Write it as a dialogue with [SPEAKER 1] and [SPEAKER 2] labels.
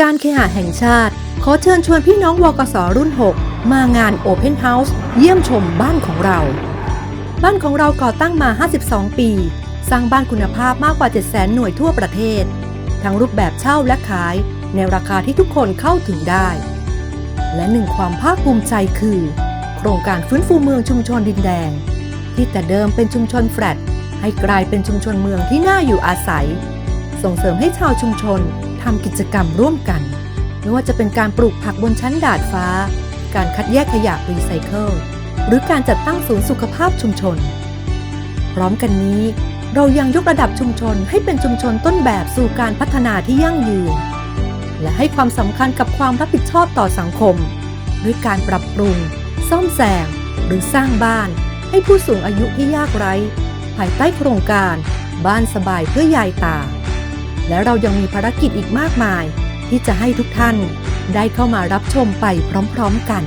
[SPEAKER 1] การเคหะแห่งชาติ ขอเชิญชวนพี่น้องวกสรุ่น 6 มางาน Open House เยี่ยมชมบ้านของเรา บ้านของเราก่อตั้งมา 52 ปี สร้างบ้านคุณภาพมากกว่า 700,000 หน่วยทั่วประเทศ ทั้งรูปแบบเช่าและขาย ในราคาที่ทุกคนเข้าถึงได้ และหนึ่งความภาคภูมิใจคือ โครงการฟื้นฟูเมืองชุมชนดินแดง ที่แต่เดิมเป็นชุมชนแฟลตให้กลายเป็นชุมชนเมืองที่น่าอยู่อาศัย ส่งเสริมให้ชาวชุมชน ทำกิจกรรมร่วมกัน ไม่ว่าจะเป็นการปลูกผักบนชั้นดาดฟ้า การคัดแยกขยะรีไซเคิล หรือการจัดตั้งศูนย์สุขภาพชุมชน พร้อมกันนี้ เรายังยกระดับชุมชนให้เป็นชุมชนต้นแบบสู่การพัฒนาที่ยั่งยืน และให้ความสำคัญกับความรับผิดชอบต่อสังคม ด้วยการปรับปรุง ซ่อมแซมหรือสร้างบ้านให้ผู้สูงอายุที่ยากไร้ ภายใต้โครงการ บ้านสบายเพื่อยายตา และเรายังมีภารกิจอีกมากมาย ที่จะให้ทุกท่านได้เข้ามารับชมไปพร้อมๆกัน